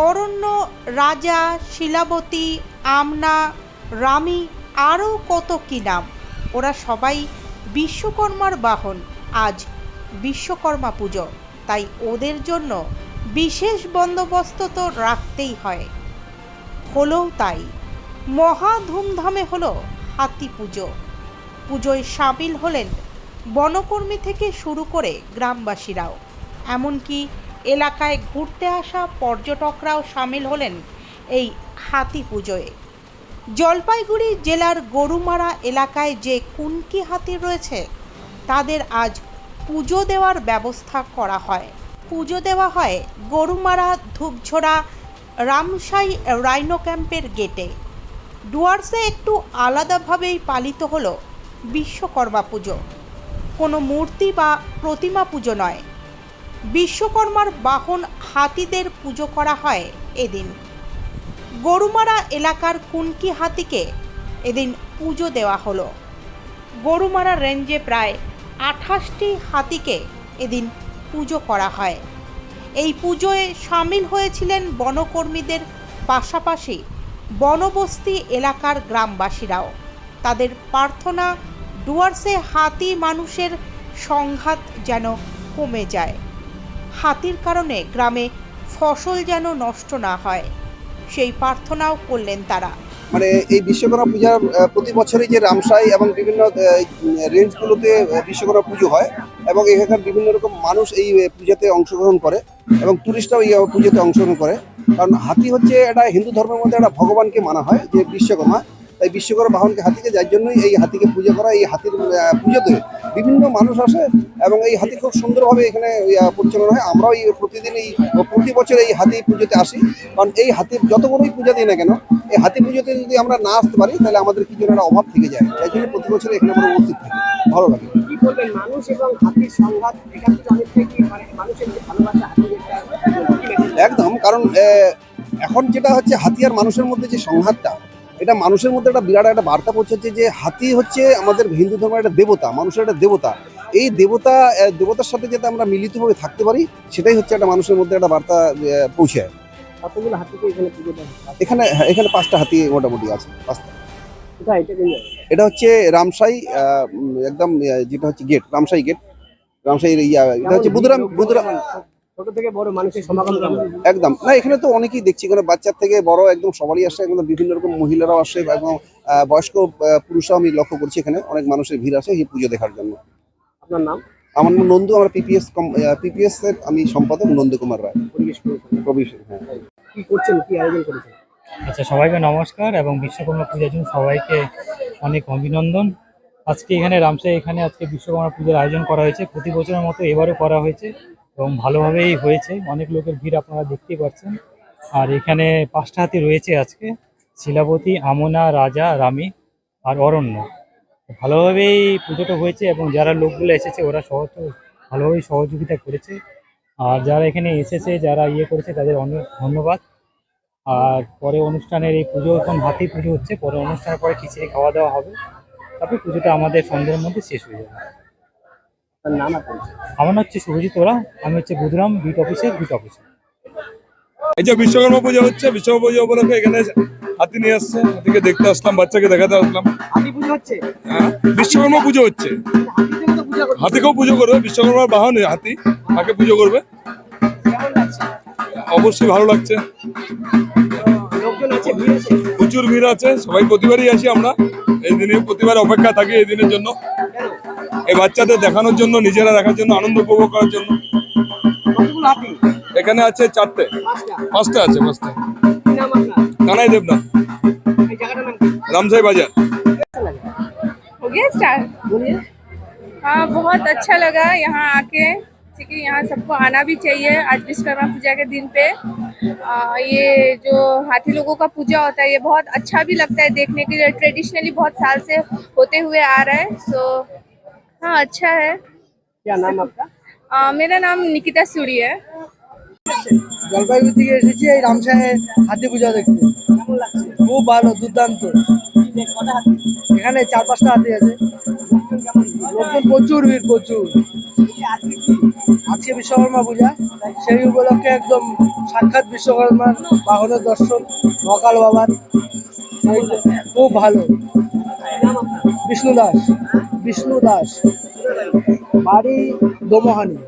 অরণ্য, রাজা, শিলাবতী, আমনা, রামি আরও কত কী নাম? ওরা সবাই বিশ্বকর্মার বাহন। আজ বিশ্বকর্মা পুজো, তাই ওদের জন্য বিশেষ বন্দোবস্ত তো রাখতেই হয়। হলেও তাই, মহা ধুমধামে হলো হাতি পুজো। পুজোয় সামিল হলেন বনকর্মী থেকে শুরু করে গ্রামবাসীরাও। এমনকি এলাকায় ঘুরতে আসা পর্যটকরাও সামিল হলেন এই হাতি পুজোয়। জলপাইগুড়ি জেলার গরুমারা এলাকায় যে কুনকি হাতি রয়েছে, তাদের আজ পুজো দেওয়ার ব্যবস্থা করা হয়। পুজো দেওয়া হয় গরুমারা ধূপঝোড়া রামসাই রাইনো ক্যাম্পের গেটে। ডুয়ার্সে একটু আলাদাভাবেই পালিত হলো বিশ্বকর্মা পুজো। কোনো মূর্তি বা প্রতিমা পুজো নয় বিশ্বকর্মার বাহন হাতিদের পুজো করা হয় এদিন। গরুমারা এলাকার কুনকি হাতিকে এদিন পুজো দেওয়া হলো। গরুমারা রেঞ্জে প্রায় আঠাশটি হাতিকে এদিন পুজো করা হয়। এই পুজোয় সামিল হয়েছিলেন বনকর্মীদের পাশাপাশি বনবস্তি এলাকার গ্রামবাসীরাও। তাদের প্রার্থনা, ডুয়ার্সে হাতি মানুষের সংঘাত যেন কমে যায়। হাতির কারণে গ্রামে ফসল যেন নষ্ট না হয়। সেই প্রার্থনাও করলেন তারা। মানে এই বিশ্বকর্মা পূজার প্রতি বছরই যে রামসাই এবং বিভিন্ন রেঞ্জগুলোতে বিশ্বকর্মা পুজো হয় এবং এখানকার বিভিন্ন রকম মানুষ এই পূজাতে অংশগ্রহণ করে এবং টুরিস্টরাও এই পুজোতে অংশগ্রহণ করে। কারণ হাতি হচ্ছে এটা হিন্দু ধর্মের মধ্যে একটা ভগবানকে মানা হয়, যে বিশ্বকর্মা। তাই বিশ্বকর্মা বাহনকে হাতিকে, যার জন্যই এই হাতিকে পুজো করা, এই হাতির পুজোতে বিভিন্ন মানুষ আসে এবং এই হাতি খুব সুন্দরভাবে এখানে পরিচালনা হয়। আমরাও এই প্রতিদিন এই প্রতি বছর এই হাতি পুজোতে আসি। কারণ এই হাতির যত বড়ই পূজা দিই না কেন এই হাতি পুজোতে যদি আমরা না আসতে পারি তাহলে আমাদের কিছু একটা অভাব থেকে যায়। তাই জন্য প্রতি বছর এখানে আমরা উপস্থিত থাকি। ভালো লাগে। মানুষ এবং হাতির সংঘাত মানে মানুষের ভালোবাসা? একদম কারণ এখন যেটা হচ্ছে হাতিয়ার মানুষের মধ্যে যে সংঘাতটা এটা মানুষের মধ্যে একটা বিরাট একটা বার্তা পৌঁছাচ্ছে যে হাতি হচ্ছে আমাদের হিন্দু ধর্মের একটা দেবতা মানুষের একটা দেবতা। এই দেবতা দেবতার সাথে যাতে আমরা মিলিতভাবে থাকতে পারি সেটাই হচ্ছে একটা মানুষের মধ্যে একটা বার্তা পৌঁছায় কতগুলো হাতিকে এখানে পুজো এখানে এখানে পাঁচটা হাতি মোটামুটি আছে পাঁচটা? এটা হচ্ছে রামসাই একদম যেটা হচ্ছে গেট রামসাই গেট। রামসাই ইয়া এটা হচ্ছে বুধুরাম বুধুরাম ছোট থেকে বড় মানুষের সমাগম একদম। না এখানে তো অনেকেই দেখছি এখানে বাচ্চার থেকে বড় একদম সবারই আসে একদম বিভিন্ন রকম মহিলারাও আসে এবং আহ, বয়স্ক আহ, পুরুষরাও আমি লক্ষ্য করছি এখানে। অনেক মানুষের ভিড় আসে এই পুজো দেখার জন্য। আপনার নাম? আমার নাম নন্দু আমার পিপিএস পিপিএস এর আমি সম্পাদক নন্দু কুমার রায়। হ্যাঁ। কি করছেন কি আয়োজন করেছেন? আচ্ছা সবাইকে নমস্কার এবং বিশ্বকর্মা পূজার জন্য সবাইকে অনেক অভিনন্দন। আজকে এখানে রামসাই এখানে আজকে বিশ্বকর্মা পূজার আয়োজন করা হয়েছে। প্রতি বছরের মতো এবারও করা হয়েছে। এবং ভালোভাবেই হয়েছে। অনেক লোকের ভিড় আপনারা দেখতেই পাচ্ছেন। আর এখানে পাঁচটা হাতি রয়েছে আজকে। শিলাবতী, আমনা, রাজা, রামি আর অরণ্য। ভালোভাবেই পুজোটা হয়েছে এবং যারা লোকগুলো এসেছে ওরা সহ ভালোভাবেই সহযোগিতা করেছে। আর যারা এখানে এসেছে, যারা ইয়ে করেছে, তাদের অনেক ধন্যবাদ। আর পরে অনুষ্ঠানের এই পুজো, এখন হাতি পুজো হচ্ছে। পরে অনুষ্ঠানের পরে খিচুড়ি খাওয়া দাওয়া হবে। তারপরে পুজোটা আমাদের সন্ধ্যের মধ্যে শেষ হয়ে যাবে। আমার নাম হচ্ছে সুরজিৎ ওরা আমি হচ্ছে বুধরাম বিট অফিসের বিট অফিসার এই যে বিশ্বকর্মা পুজো হচ্ছে বিশ্বকর্মা পুজো উপলক্ষে এখানে হাতি নিয়ে আসছে হাতিকে দেখতে আসলাম বাচ্চাকে দেখাতে আসলাম। হাতি পুজো হচ্ছে? হ্যাঁ বিশ্বকর্মা পুজো হচ্ছে। হাতিকেও পুজো করবে বিশ্বকর্মার বাহন হাতি তাকে পুজো করবে। অবশ্যই ভালো লাগছে। তো লোকজন আছে ভিড় আছে? প্রচুর ভিড় আছে সবাই প্রতিবারই আসি আমরা। এই দিনে প্রতিবার অপেক্ষা থাকি এই দিনের জন্য। এই বাচ্চাদের দেখানোর জন্য নিজেরা দেখার জন্য আনন্দ উপভোগ हाँ, बहुत अच्छा लगा यहाँ आके। ठीक है यहाँ सबको आना भी चाहिए आज विश्वकर्मा पूजा के दिन पे। आ, ये जो हाथी लोगों का पूजा होता है ये बहुत अच्छा भी लगता है देखने के लिए। ट्रेडिशनली बहुत साल से होते हुए आ रहा है सो हाँ अच्छा है क्या नाम आपका आ, मेरा नाम निकिता सूरी है জলপাইগুড়ি থেকে এসেছি এই রামসাহের হাতি পূজা দেখতে কেমন লাগছে খুব ভালো দুর্দান্ত কি দেখ- কটা হাতি এখানে চার পাঁচটা হাতি আছে লোকজন কেমন লোকজন প্রচুর ভিড় প্রচুর আজকে বিশ্বকর্মা পূজা সেই উপলক্ষে একদম সাক্ষাৎ বিশ্বকর্মার বাহনের দর্শন মকাল বাবার এই যে, খুব ভালো বিষ্ণু দাস বিষ্ণু দাস। বাড়ি দোমোহানি।